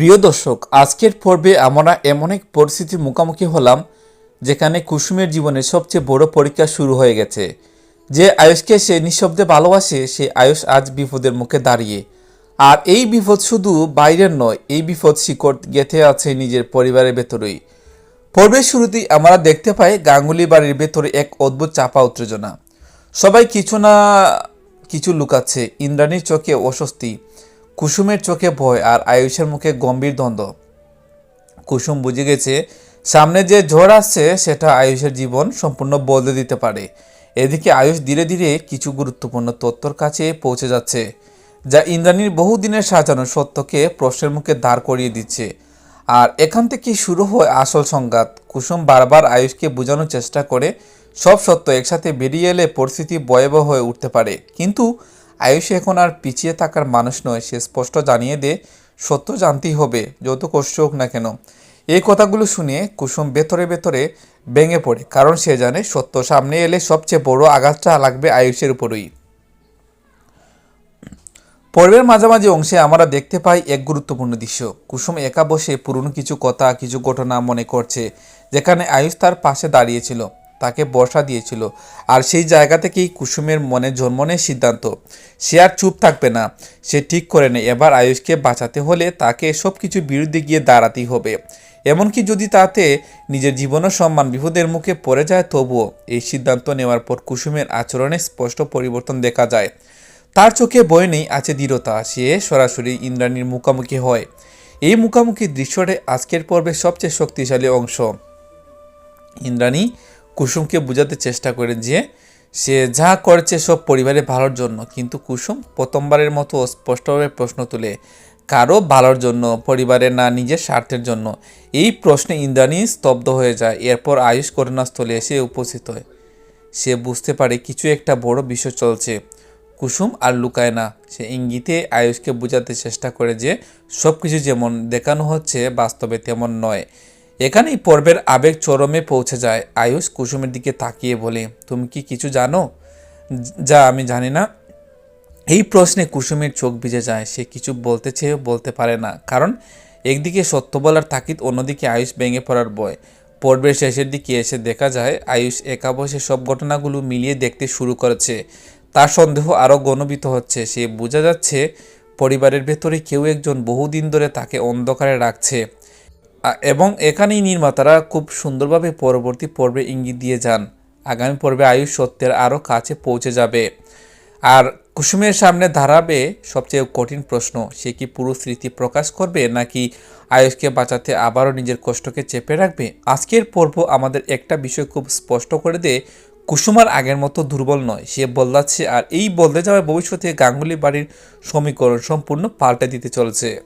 প্রিয় দর্শক, আজকের পর্বে আমরা এমন এক পরিস্থিতির মুখোমুখি হলাম, যেখানে কুসুমের জীবনের সবচেয়ে বড় পরীক্ষা শুরু হয়ে গেছে। যে আয়ুষকে সে নিঃশব্দে ভালোবাসে, সে আয়ুষ আজ বিপদের মুখে দাঁড়িয়ে। আর এই বিপদ শুধু বাইরের নয়, এই বিপদ শিকড় গেঁথে আছে নিজের পরিবারের ভেতরেই। পর্বের শুরুতেই আমরা দেখতে পাই গাঙ্গুলি বাড়ির ভেতরে এক অদ্ভুত চাপা উত্তেজনা। সবাই কিছু না কিছু লুকাচ্ছে, ইন্দ্রাণীর চোখে অস্বস্তি। কুসুমের চোখে ভয় আর আয়ুষের মুখে গম্ভীর দ্বন্দ্ব। কুসুম বুঝে গেছে, সামনে যে ঝড় আসছে, সেটা আয়ুষের জীবন সম্পূর্ণ বদলে দিতে পারে। এদিকে আয়ুষ ধীরে ধীরে কিছু গুরুত্বপূর্ণ তথ্যর কাছে পৌঁছে যাচ্ছে, যা ইন্দ্রাণীর বহুদিনের সাজানো সত্যকে প্রশ্নের মুখে দাঁড় করিয়ে দিচ্ছে। আর এখান থেকে শুরু হয় আসল সংঘাত। কুসুম বারবার আয়ুষকে বোঝানোর চেষ্টা করে, সব সত্য একসাথে বেরিয়ে এলে পরিস্থিতি ভয়াবহ হয়ে উঠতে পারে। কিন্তু আয়ুষ এখন আর পিছিয়ে থাকার মানুষ নয়, সে স্পষ্ট জানিয়ে দে, সত্য জানতেই হবে যত কষ্ট হোক না কেন। এই কথাগুলো শুনে কুসুম ভেতরে ভেতরে ভেঙে পড়ে, কারণ সে জানে সত্য সামনে এলে সবচেয়ে বড় আঘাতটা লাগবে আয়ুষের উপরই। পর্বের মাঝামাঝি অংশে আমরা দেখতে পাই এক গুরুত্বপূর্ণ দৃশ্য। কুসুম একা বসে পুরনো কিছু কথা, কিছু ঘটনা মনে করছে, যেখানে আয়ুষ তার পাশে দাঁড়িয়েছিল। তাকে বর্ষা দিয়েছিল। আর সেই জায়গা থেকেই কুসুমের মনে জন্ম নেয় সিদ্ধান্ত। সে আর চুপ থাকবে না। সে ঠিক করে নেয়, এবার আয়ুষকে বাঁচাতে হলে তাকে সব কিছুর বিরুদ্ধে গিয়ে দাঁড়াতেই হবে। এমনকি যদি তাতে নিজের জীবন সম্মান বিপদের মুখে পড়ে যায়, তবুও এই সিদ্ধান্ত নেওয়ার পর কুসুমের আচরণে স্পষ্ট পরিবর্তন দেখা যায়। তার চোখে বই নেই, আছে দৃঢ়তা। সে সরাসরি ইন্দ্রাণীর মুখোমুখি হয়। এই মুখোমুখি দৃশ্যটি আজকের পর্বে সবচেয়ে শক্তিশালী অংশ। ইন্দ্রাণী কুসুমকে বোঝাতে চেষ্টা করে যে সে যা করছে সব পরিবারের ভালোর জন্য। কিন্তু কুসুম প্রথমবারের মতো স্পষ্টভাবে প্রশ্ন তুলে, কারও ভালোর জন্য, পরিবারের না নিজের স্বার্থের জন্য? এই প্রশ্নে ইন্দ্রাণী স্তব্ধ হয়ে যায়। এরপর আয়ুষ ঘটনাস্থলে এসে উপস্থিত হয়। সে বুঝতে পারে কিছু একটা বড় বিষয় চলছে। কুসুম আর লুকায় না। সে ইঙ্গিতে আয়ুষকে বোঝাতে চেষ্টা করে যে সব কিছু যেমন দেখানো হচ্ছে, বাস্তবে তেমন নয়। এখানেই পর্বের আবেগ চরমে পৌঁছে যায়। আয়ুষ কুসুমের দিকে তাকিয়ে বলে, তুমি কি কিছু জানো? যা, আমি জানি না। এই প্রশ্নে কুসুমের চোখ ভিজে যায়। সে কিছু বলতে চেয়েও বলতে পারে না, কারণ একদিকে সত্য বলার তাকিদ, অন্যদিকে আয়ুষ ভেঙে পড়ার বয় পর্বের শেষের দিকে এসে দেখা যায়, আয়ুষ একা বসে সব ঘটনাগুলো মিলিয়ে দেখতে শুরু করেছে। তার সন্দেহ আরও গণবিত হচ্ছে। সে বোঝা যাচ্ছে, পরিবারের ভেতরে কেউ একজন বহুদিন ধরে তাকে অন্ধকারে রাখছে। এবং এখানেই নির্মাতারা খুব সুন্দরভাবে পরবর্তী পর্বে ইঙ্গিত দিয়ে যান। আগামী পর্বে আয়ুষ সত্যের আরও কাছে পৌঁছে যাবে। আর কুসুমের সামনে দাঁড়াবে সবচেয়ে কঠিন প্রশ্ন, সে কি পুরো স্মৃতি প্রকাশ করবে নাকি আয়ুষকে বাঁচাতে আবারও নিজের কষ্টকে চেপে রাখবে? আজকের পর্ব আমাদের একটা বিষয় খুব স্পষ্ট করে দেয় কুসুমার আগের মতো দুর্বল নয়, সে বদলাচ্ছে আর এই বদলে যাওয়া ভবিষ্যতে গাঙ্গুলি বাড়ির সমীকরণ সম্পূর্ণ পাল্টে দিতে চলেছে।